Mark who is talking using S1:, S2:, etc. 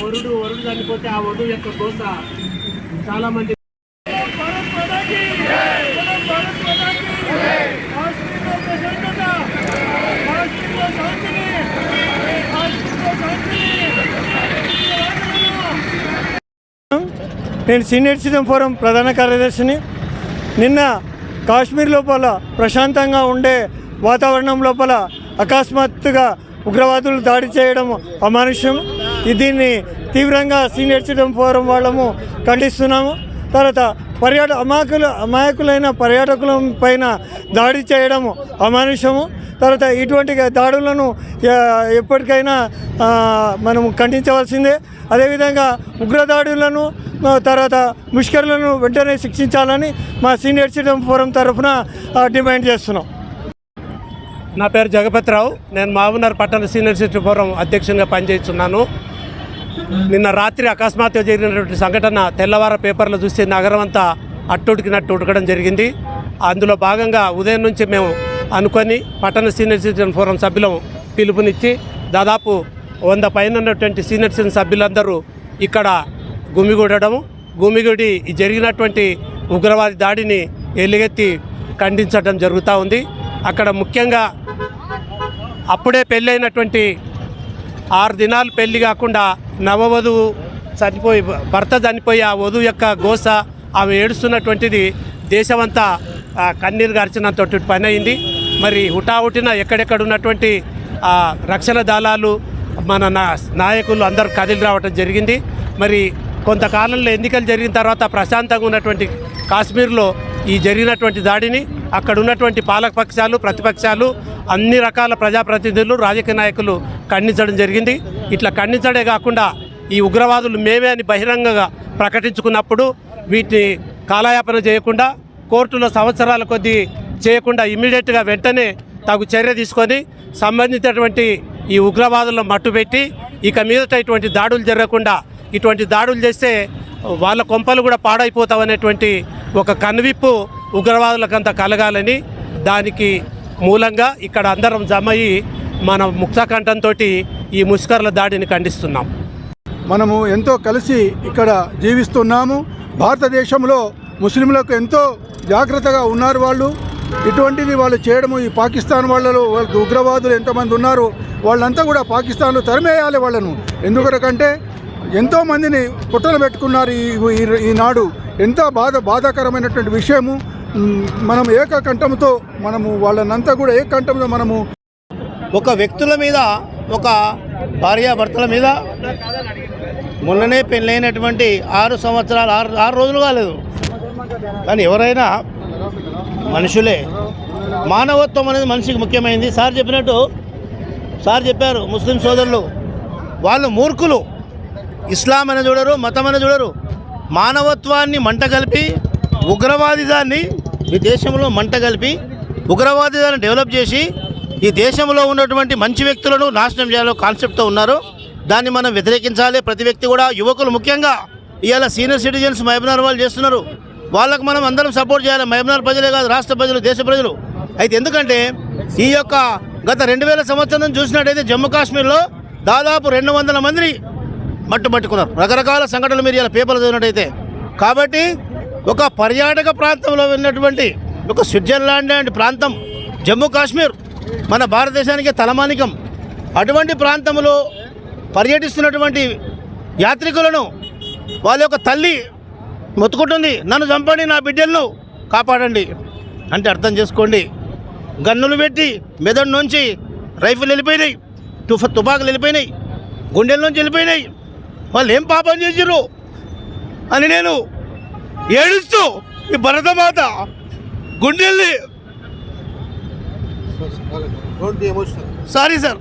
S1: వరుడు వరుడు చనిపోతే ఆ వరుడు యొక్క కోస చాలా మంది
S2: నేను సీనియర్ సిటిజన్ ఫోరం ప్రధాన కార్యదర్శిని. నిన్న కాశ్మీర్ లోపల ప్రశాంతంగా ఉండే వాతావరణం లోపల అకస్మాత్తుగా ఉగ్రవాదులు దాడి చేయడం అమానుష్యం. దీన్ని తీవ్రంగా సీనియర్ సిటిజన్ ఫోరం వాళ్ళము ఖండిస్తున్నాము. తర్వాత పర్యాట అమాయకులు అమాయకులైన పర్యాటకుల పైన దాడి చేయడం అమానుషము. తర్వాత ఇటువంటి దాడులను ఎప్పటికైనా మనము మనం ఖండించవలసిందే. అదేవిధంగా ఉగ్రదాడులను తర్వాత ముష్కరులను వెంటనే శిక్షించాలని మా సీనియర్ సిటిజన్ ఫోరం తరఫున డిమాండ్ చేస్తున్నాం.
S1: నా పేరు జగపతిరావు. నేను మామూనర్ పట్టణ సీనియర్ సిటిజన్ ఫోరం అధ్యక్షునిగా పనిచేస్తున్నాను. నిన్న రాత్రి అకస్మాత్తుగా జరిగినటువంటి సంఘటన తెల్లవార పేపర్లో చూస్తే నగరం అంతా అట్టుడికినట్టు ఉడకడం జరిగింది. అందులో భాగంగా ఉదయం నుంచి మేము అనుకొని పట్టణ సీనియర్ సిటిజన్ ఫోరం సభ్యులం పిలుపునిచ్చి దాదాపు వంద పైన ఉన్నటువంటి సీనియర్ సిటిజన్ సభ్యులందరూ ఇక్కడ గుమిగూడడం గుమిగూడి జరిగినటువంటి ఉగ్రవాది దాడిని ఎలుగెత్తి ఖండించడం జరుగుతూ ఉంది. అక్కడ ముఖ్యంగా అప్పుడే పెళ్ళైనటువంటి ఆరు దినాలు పెళ్ళి కాకుండా నవవధువు చనిపోయి భర్త చనిపోయి ఆ వధువు యొక్క గోస ఆమె ఏడుస్తున్నటువంటిది దేశమంతా కన్నీరు గార్చినంత పని అయింది మరి హుటాహుటిన ఎక్కడెక్కడ ఉన్నటువంటి రక్షణ దళాలు మన నా నాయకులు అందరూ కదిలి రావటం జరిగింది. మరి కొంతకాలంలో ఎన్నికలు జరిగిన తర్వాత ప్రశాంతంగా ఉన్నటువంటి కాశ్మీర్లో ఈ జరిగినటువంటి దాడిని అక్కడ ఉన్నటువంటి పాలకపక్షాలు ప్రతిపక్షాలు అన్ని రకాల ప్రజాప్రతినిధులు రాజకీయ నాయకులు ఖండించడం జరిగింది. ఇట్లా ఖండించడే కాకుండా ఈ ఉగ్రవాదులు మేమే అని బహిరంగంగా ప్రకటించుకున్నప్పుడు వీటిని కాలయాపన చేయకుండా కోర్టులో సంవత్సరాల కొద్దీ చేయకుండా ఇమ్మీడియట్గా వెంటనే తగు చర్య తీసుకొని సంబంధించినటువంటి ఈ ఉగ్రవాదులను మట్టుపెట్టి ఇక మీదట ఇటువంటి దాడులు జరగకుండా ఇటువంటి దాడులు చేస్తే వాళ్ళ కొంపలు కూడా పాడైపోతామనేటువంటి ఒక కనువిప్పు ఉగ్రవాదులకంతా కలగాలని దానికి మూలంగా ఇక్కడ అందరం జమయ్యి మన ముక్తకంఠంతో ఈ ముష్కర్ల దాడిని ఖండిస్తున్నాం.
S3: మనము ఎంతో కలిసి ఇక్కడ జీవిస్తున్నాము. భారతదేశంలో ముస్లింలకు ఎంతో జాగ్రత్తగా ఉన్నారు వాళ్ళు. ఇటువంటిది వాళ్ళు చేయడము ఈ పాకిస్తాన్ వాళ్ళలో వాళ్ళకి ఉగ్రవాదులు ఎంతమంది ఉన్నారు వాళ్ళంతా కూడా పాకిస్తాన్లో తరిమేయాలి వాళ్ళను. ఎందుకంటే ఎంతో మందిని పుట్టలు పెట్టుకున్నారు ఈ ఈనాడు ఎంత బాధ బాధాకరమైనటువంటి విషయము. మనం ఏకకంఠంతో మనము వాళ్ళనంతా కూడా ఏకంఠంతో మనము
S4: ఒక వ్యక్తుల మీద ఒక భార్యాభర్తల మీద మొన్ననే పెళ్ళైనటువంటి ఆరు సంవత్సరాలు ఆరు ఆరు రోజులు కాలేదు. కానీ ఎవరైనా మనుషులే. మానవత్వం అనేది మనిషికి ముఖ్యమైనది సార్ చెప్పినట్టు సార్ చెప్పారు ముస్లిం సోదరులు వాళ్ళు మూర్ఖులు. ఇస్లాం అని చూడరు మతం అని చూడరు. మానవత్వాన్ని మంట కలిపి ఉగ్రవాదిదాన్ని ఈ దేశంలో మంట కలిపి ఉగ్రవాదిదాన్ని డెవలప్ చేసి ఈ దేశంలో ఉన్నటువంటి మంచి వ్యక్తులను నాశనం చేయాలో కాన్సెప్ట్తో ఉన్నారు. దాన్ని మనం వ్యతిరేకించాలి. ప్రతి వ్యక్తి కూడా యువకులు ముఖ్యంగా ఇవాళ సీనియర్ సిటిజన్స్ మహబూబ్నగర్ వాళ్ళు చేస్తున్నారు. వాళ్ళకు మనం అందరం సపోర్ట్ చేయాలి. మహబూబ్నగర్ ప్రజలే కాదు రాష్ట్ర ప్రజలు దేశ ప్రజలు. అయితే ఎందుకంటే ఈ యొక్క గత రెండు వేల సంవత్సరం చూసినట్టయితే జమ్మూ కాశ్మీర్లో దాదాపు రెండు వందల మందిని మట్టుబట్టుకున్నారు రకరకాల సంఘటనలు మీరు ఇలా పేపర్లు చదివినట్టయితే కాబట్టి ఒక పర్యాటక ప్రాంతంలో ఉన్నటువంటి ఒక స్విట్జర్లాండ్ లాంటి ప్రాంతం జమ్మూ కాశ్మీర్ మన భారతదేశానికి తలమానికం. అటువంటి ప్రాంతంలో పర్యటిస్తున్నటువంటి యాత్రికులను వాళ్ళ యొక్క తల్లి మొత్తుకుంటుంది నన్ను చంపండి నా బిడ్డలను కాపాడండి అంటే అర్థం చేసుకోండి. గన్నులు పెట్టి మెదడు నుంచి రైఫిల్ వెళ్ళిపోయినాయి తుఫ తుపాకులు వెళ్ళిపోయినాయి గుండెల నుంచి వెళ్ళిపోయినాయి. వాళ్ళు ఏం పాపం చేసిర్రు? అని నేను ఏడుస్తూ ఈ భరతమాత గుండెల్ని సారీ సార్